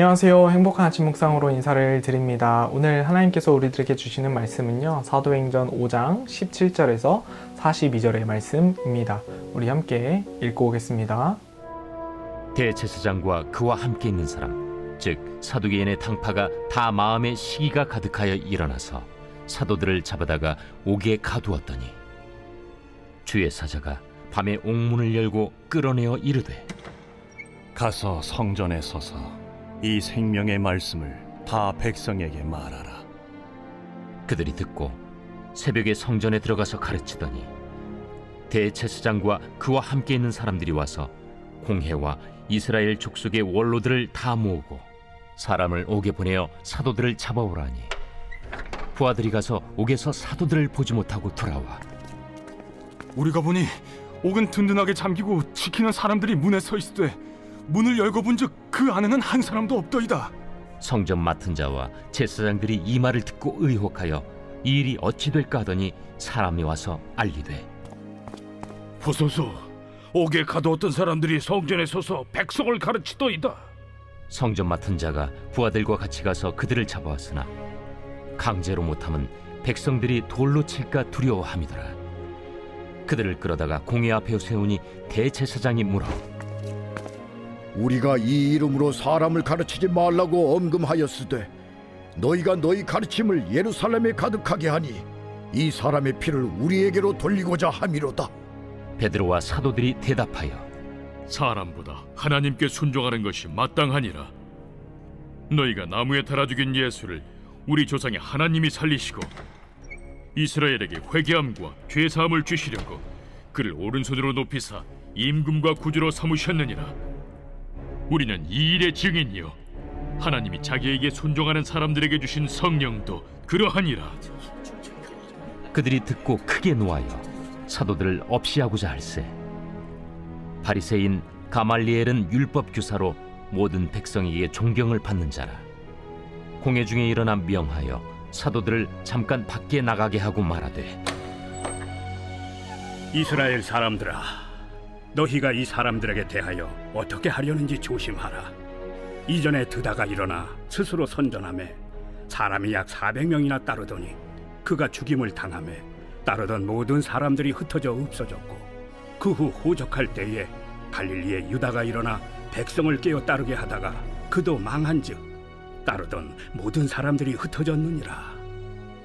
안녕하세요. 행복한 아침 묵상으로 인사를 드립니다. 오늘 하나님께서 우리들에게 주시는 말씀은요. 사도행전 5장 17절에서 42절의 말씀입니다. 우리 함께 읽고 오겠습니다. 대제사장과 그와 함께 있는 사람 즉 사두개인의 당파가 다 마음에 시기가 가득하여 일어나서 사도들을 잡아다가 옥에 가두었더니 주의 사자가 밤에 옥문을 열고 끌어내어 이르되 가서 성전에 서서 이 생명의 말씀을 다 백성에게 말하라. 그들이 듣고 새벽에 성전에 들어가서 가르치더니 대제사장과 그와 함께 있는 사람들이 와서 공회와 이스라엘 족속의 원로들을 다 모으고 사람을 옥에 보내어 사도들을 잡아오라니 부하들이 가서 옥에서 사도들을 보지 못하고 돌아와 우리가 보니 옥은 든든하게 잠기고 지키는 사람들이 문에 서 있으되 문을 열고 본즉 그 안에는 한 사람도 없더이다. 성전 맡은 자와 제사장들이 이 말을 듣고 의혹하여 이 일이 어찌 될까 하더니 사람이 와서 알리되 보소서 옥에 가두었던 사람들이 성전에 서서 백성을 가르치더이다 성전 맡은 자가 부하들과 같이 가서 그들을 잡아왔으나 강제로 못함은 백성들이 돌로 칠까 두려워함이더라 그들을 끌어다가 공회 앞에 세우니 대제사장이 물어 우리가 이 이름으로 사람을 가르치지 말라고 엄금하였으되 너희가 너희 가르침을 예루살렘에 가득하게 하니 이 사람의 피를 우리에게로 돌리고자 함이로다. 베드로와 사도들이 대답하여 사람보다 하나님께 순종하는 것이 마땅하니라 너희가 나무에 달아 죽인 예수를 우리 조상의 하나님이 살리시고 이스라엘에게 회개함과 죄 사함을 주시려고 그를 오른손으로 높이사 임금과 구주로 삼으셨느니라 우리는 이 일의 증인이요. 하나님이 자기에게 순종하는 사람들에게 주신 성령도 그러하니라. 그들이 듣고 크게 노하여 사도들을 없이 하고자 할세. 바리새인 가말리엘은 율법 교사로 모든 백성에게 존경을 받는 자라. 공회 중에 일어나 명하여 사도들을 잠깐 밖에 나가게 하고 말하되 이스라엘 사람들아, 너희가 이 사람들에게 대하여 어떻게 하려는지 조심하라. 이전에 드다가 일어나 스스로 선전함에 사람이 약 400명이나 따르더니 그가 죽임을 당함에 따르던 모든 사람들이 흩어져 없어졌고 그 후 호적할 때에 갈릴리에 유다가 일어나 백성을 깨어 따르게 하다가 그도 망한즉 따르던 모든 사람들이 흩어졌느니라.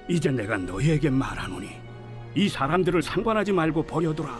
이제 내가 너희에게 말하노니 이 사람들을 상관하지 말고 버려두라.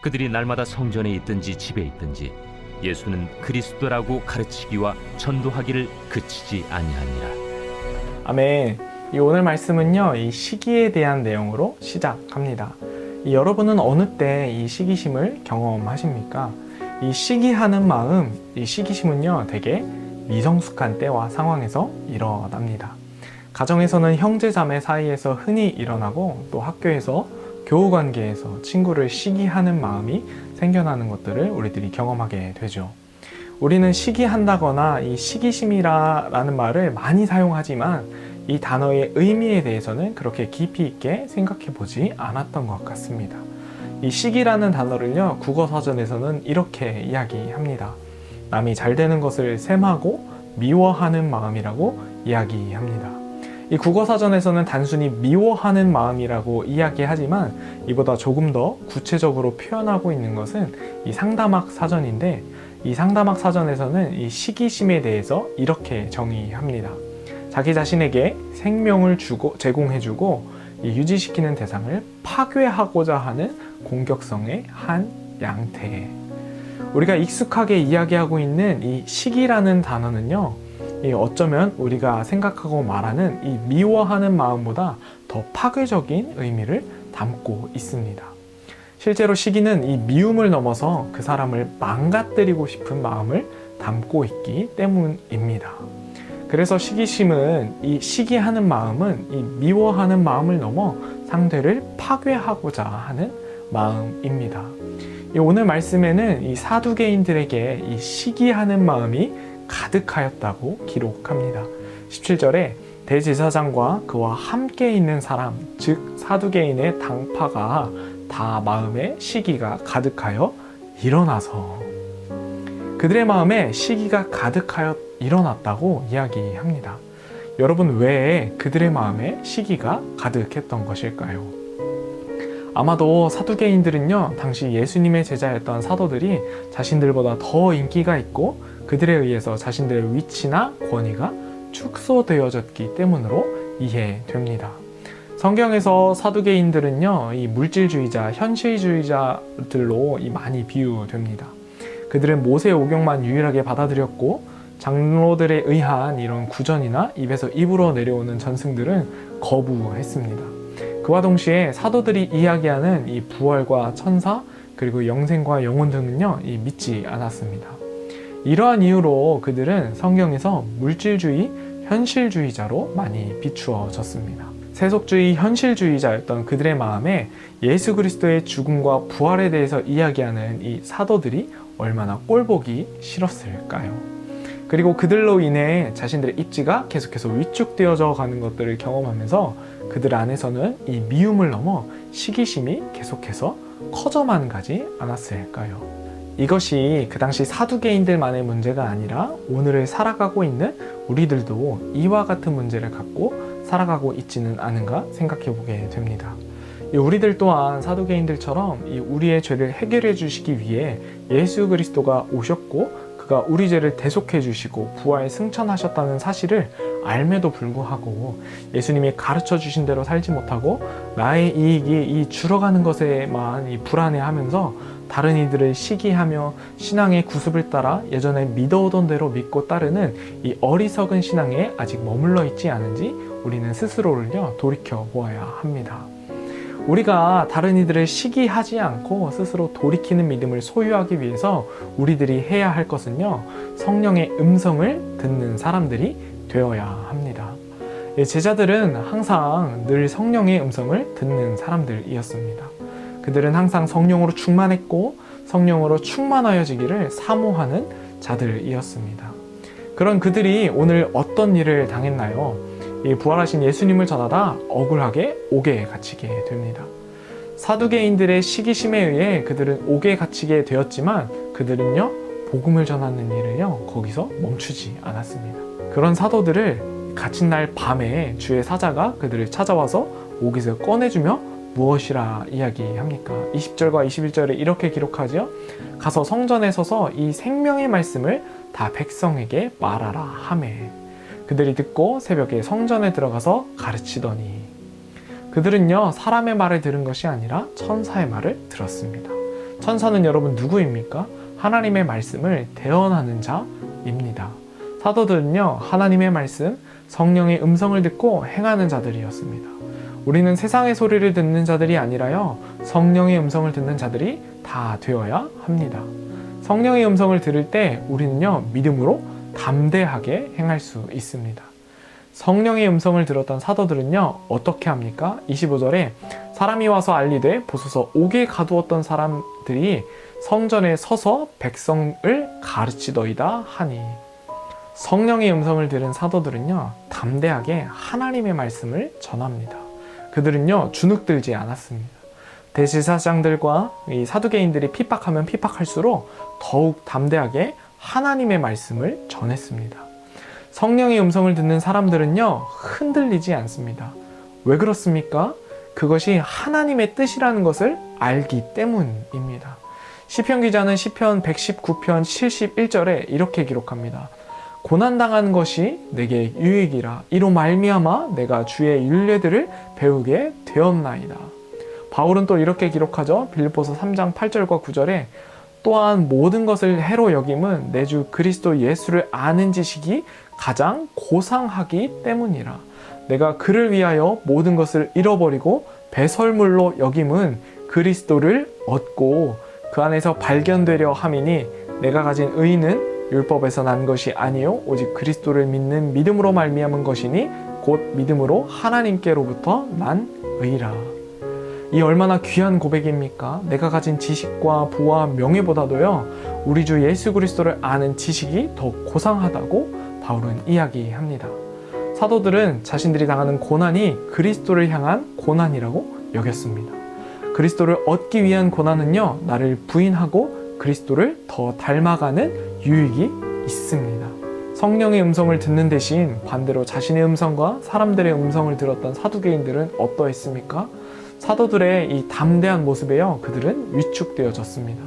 그들이 날마다 성전에 있든지 집에 있든지 예수는 그리스도라고 가르치기와 전도하기를 그치지 아니하니라 아멘. 이 오늘 말씀은요, 이 시기에 대한 내용으로 시작합니다. 이 여러분은 어느 때 이 시기심을 경험하십니까? 이 시기하는 마음, 이 시기심은요, 되게 미성숙한 때와 상황에서 일어납니다. 가정에서는 형제 자매 사이에서 흔히 일어나고 또 학교에서 교우 관계에서 친구를 시기하는 마음이 생겨나는 것들을 우리들이 경험하게 되죠. 우리는 시기한다거나 이 시기심이라는 말을 많이 사용하지만 이 단어의 의미에 대해서는 그렇게 깊이 있게 생각해 보지 않았던 것 같습니다. 이 시기라는 단어를요, 국어 사전에서는 이렇게 이야기합니다. 남이 잘 되는 것을 셈하고 미워하는 마음이라고 이야기합니다. 이 국어 사전에서는 단순히 미워하는 마음이라고 이야기하지만 이보다 조금 더 구체적으로 표현하고 있는 것은 이 상담학 사전인데 이 상담학 사전에서는 이 시기심에 대해서 이렇게 정의합니다. 자기 자신에게 생명을 주고 제공해주고 이 유지시키는 대상을 파괴하고자 하는 공격성의 한 양태. 우리가 익숙하게 이야기하고 있는 이 시기라는 단어는요, 이 어쩌면 우리가 생각하고 말하는 이 미워하는 마음보다 더 파괴적인 의미를 담고 있습니다. 실제로 시기는 이 미움을 넘어서 그 사람을 망가뜨리고 싶은 마음을 담고 있기 때문입니다. 그래서 시기심은 이 시기하는 마음은 이 미워하는 마음을 넘어 상대를 파괴하고자 하는 마음입니다. 이 오늘 말씀에는 이 사두개인들에게 이 시기하는 마음이 가득하였다고 기록합니다. 17절에 대제사장과 그와 함께 있는 사람, 즉 사두개인의 당파가 다 마음에 시기가 가득하여 일어나서 그들의 마음에 시기가 가득하여 일어났다고 이야기합니다. 여러분 왜 그들의 마음에 시기가 가득했던 것일까요? 아마도 사두개인들은요, 당시 예수님의 제자였던 사도들이 자신들보다 더 인기가 있고 그들에 의해서 자신들의 위치나 권위가 축소되어졌기 때문으로 이해됩니다. 성경에서 사두개인들은요, 이 물질주의자, 현실주의자들로 이 많이 비유됩니다. 그들은 모세 오경만 유일하게 받아들였고 장로들에 의한 이런 구전이나 입에서 입으로 내려오는 전승들은 거부했습니다. 그와 동시에 사도들이 이야기하는 이 부활과 천사 그리고 영생과 영혼 등은요 이 믿지 않았습니다. 이러한 이유로 그들은 성경에서 물질주의, 현실주의자로 많이 비추어졌습니다. 세속주의, 현실주의자였던 그들의 마음에 예수 그리스도의 죽음과 부활에 대해서 이야기하는 이 사도들이 얼마나 꼴보기 싫었을까요? 그리고 그들로 인해 자신들의 입지가 계속해서 위축되어져 가는 것들을 경험하면서 그들 안에서는 이 미움을 넘어 시기심이 계속해서 커져만 가지 않았을까요? 이것이 그 당시 사두개인들만의 문제가 아니라 오늘을 살아가고 있는 우리들도 이와 같은 문제를 갖고 살아가고 있지는 않은가 생각해 보게 됩니다. 이 우리들 또한 사두개인들처럼 이 우리의 죄를 해결해 주시기 위해 예수 그리스도가 오셨고 그가 우리 죄를 대속해 주시고 부활 승천하셨다는 사실을 알매도 불구하고 예수님이 가르쳐 주신 대로 살지 못하고 나의 이익이 이 줄어가는 것에만 이 불안해하면서 다른 이들을 시기하며 신앙의 구습을 따라 예전에 믿어오던 대로 믿고 따르는 이 어리석은 신앙에 아직 머물러 있지 않은지 우리는 스스로를요 돌이켜 보아야 합니다. 우리가 다른 이들을 시기하지 않고 스스로 돌이키는 믿음을 소유하기 위해서 우리들이 해야 할 것은요 성령의 음성을 듣는 사람들이 되어야 합니다. 예, 제자들은 항상 늘 성령의 음성을 듣는 사람들이었습니다. 그들은 항상 성령으로 충만했고 성령으로 충만하여지기를 사모하는 자들이었습니다. 그런 그들이 오늘 어떤 일을 당했나요? 이 부활하신 예수님을 전하다 억울하게 옥에 갇히게 됩니다. 사두개인들의 시기심에 의해 그들은 옥에 갇히게 되었지만 그들은요 복음을 전하는 일을요 거기서 멈추지 않았습니다. 그런 사도들을 갇힌 날 밤에 주의 사자가 그들을 찾아와서 옥에서 꺼내주며 무엇이라 이야기합니까? 20절과 21절에 이렇게 기록하지요. 가서 성전에 서서 이 생명의 말씀을 다 백성에게 말하라 하매 그들이 듣고 새벽에 성전에 들어가서 가르치더니 그들은요 사람의 말을 들은 것이 아니라 천사의 말을 들었습니다. 천사는 여러분 누구입니까? 하나님의 말씀을 대언하는 자입니다. 사도들은요 하나님의 말씀, 성령의 음성을 듣고 행하는 자들이었습니다. 우리는 세상의 소리를 듣는 자들이 아니라요 성령의 음성을 듣는 자들이 다 되어야 합니다. 성령의 음성을 들을 때 우리는요 믿음으로 담대하게 행할 수 있습니다. 성령의 음성을 들었던 사도들은요 어떻게 합니까? 25절에 사람이 와서 알리되 보소서 옥에 가두었던 사람들이 성전에 서서 백성을 가르치더이다 하니 성령의 음성을 들은 사도들은요 담대하게 하나님의 말씀을 전합니다. 그들은요 주눅들지 않았습니다. 대제사장들과 이 사두개인들이 핍박하면 핍박할수록 더욱 담대하게 하나님의 말씀을 전했습니다. 성령의 음성을 듣는 사람들은요, 흔들리지 않습니다. 왜 그렇습니까? 그것이 하나님의 뜻이라는 것을 알기 때문입니다. 시편 기자는 시편 119편 71절에 이렇게 기록합니다. 고난 당하는 것이 내게 유익이라 이로 말미암아 내가 주의 윤례들을 배우게 되었나이다. 바울은 또 이렇게 기록하죠. 빌립보서 3장 8절과 9절에 또한 모든 것을 해로 여김은 내 주 그리스도 예수를 아는 지식이 가장 고상하기 때문이라. 내가 그를 위하여 모든 것을 잃어버리고 배설물로 여김은 그리스도를 얻고 그 안에서 발견되려 함이니 내가 가진 의는 율법에서 난 것이 아니요 오직 그리스도를 믿는 믿음으로 말미암은 것이니 곧 믿음으로 하나님께로부터 난 의라. 이 얼마나 귀한 고백입니까? 내가 가진 지식과 부와 명예보다도요 우리 주 예수 그리스도를 아는 지식이 더 고상하다고 바울은 이야기합니다. 사도들은 자신들이 당하는 고난이 그리스도를 향한 고난이라고 여겼습니다. 그리스도를 얻기 위한 고난은요, 나를 부인하고 그리스도를 더 닮아가는 유익이 있습니다. 성령의 음성을 듣는 대신 반대로 자신의 음성과 사람들의 음성을 들었던 사두개인들은 어떠했습니까? 사도들의 이 담대한 모습에요, 그들은 위축되어졌습니다.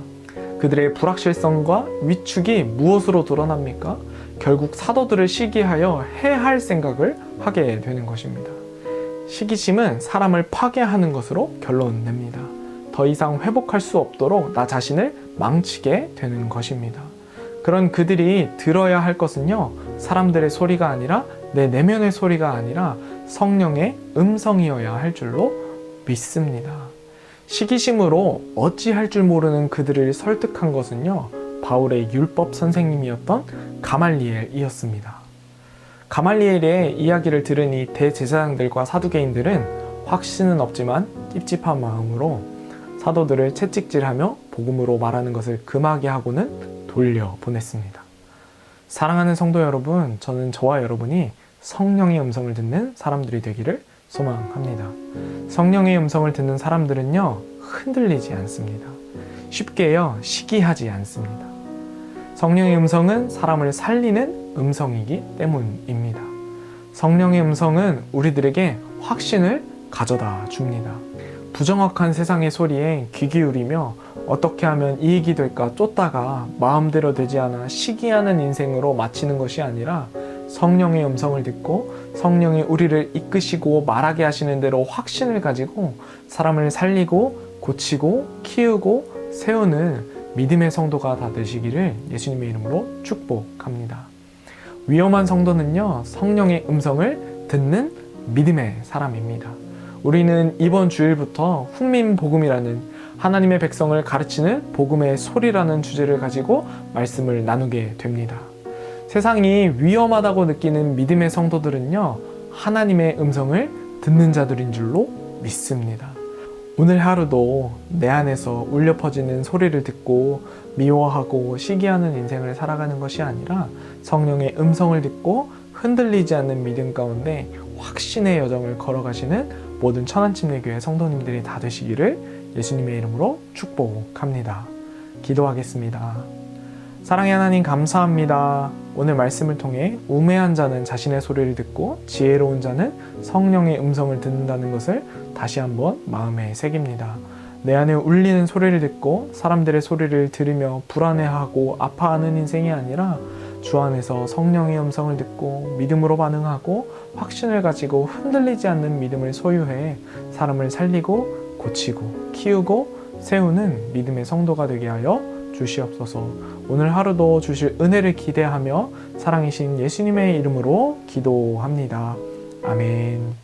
그들의 불확실성과 위축이 무엇으로 드러납니까? 결국 사도들을 시기하여 해할 생각을 하게 되는 것입니다. 시기심은 사람을 파괴하는 것으로 결론 냅니다. 더 이상 회복할 수 없도록 나 자신을 망치게 되는 것입니다. 그런 그들이 들어야 할 것은요, 사람들의 소리가 아니라 내 내면의 소리가 아니라 성령의 음성이어야 할 줄로 믿습니다. 시기심으로 어찌할 줄 모르는 그들을 설득한 것은요, 바울의 율법 선생님이었던 가말리엘이었습니다. 가말리엘의 이야기를 들은 이 대제사장들과 사두개인들은 확신은 없지만 찝찝한 마음으로 사도들을 채찍질하며 복음으로 말하는 것을 금하게 하고는 돌려 보냈습니다. 사랑하는 성도 여러분, 저는 저와 여러분이 성령의 음성을 듣는 사람들이 되기를 소망합니다. 성령의 음성을 듣는 사람들은요, 흔들리지 않습니다. 쉽게요, 시기하지 않습니다. 성령의 음성은 사람을 살리는 음성이기 때문입니다. 성령의 음성은 우리들에게 확신을 가져다 줍니다. 부정확한 세상의 소리에 귀 기울이며 어떻게 하면 이익이 될까 쫓다가 마음대로 되지 않아 시기하는 인생으로 마치는 것이 아니라 성령의 음성을 듣고 성령이 우리를 이끄시고 말하게 하시는 대로 확신을 가지고 사람을 살리고 고치고 키우고 세우는 믿음의 성도가 다 되시기를 예수님의 이름으로 축복합니다. 위험한 성도는요, 성령의 음성을 듣는 믿음의 사람입니다. 우리는 이번 주일부터 훈민 복음이라는 하나님의 백성을 가르치는 복음의 소리라는 주제를 가지고 말씀을 나누게 됩니다. 세상이 위험하다고 느끼는 믿음의 성도들은요, 하나님의 음성을 듣는 자들인 줄로 믿습니다. 오늘 하루도 내 안에서 울려 퍼지는 소리를 듣고 미워하고 시기하는 인생을 살아가는 것이 아니라 성령의 음성을 듣고 흔들리지 않는 믿음 가운데 확신의 여정을 걸어가시는 모든 천안침례교회 성도님들이 다 되시기를 예수님의 이름으로 축복합니다. 기도하겠습니다. 사랑의 하나님 감사합니다. 오늘 말씀을 통해 우매한 자는 자신의 소리를 듣고 지혜로운 자는 성령의 음성을 듣는다는 것을 다시 한번 마음에 새깁니다. 내 안에 울리는 소리를 듣고 사람들의 소리를 들으며 불안해하고 아파하는 인생이 아니라 주 안에서 성령의 음성을 듣고 믿음으로 반응하고 확신을 가지고 흔들리지 않는 믿음을 소유해 사람을 살리고 고치고 키우고 세우는 믿음의 성도가 되게 하여 주시옵소서. 오늘 하루도 주실 은혜를 기대하며 사랑이신 예수님의 이름으로 기도합니다. 아멘.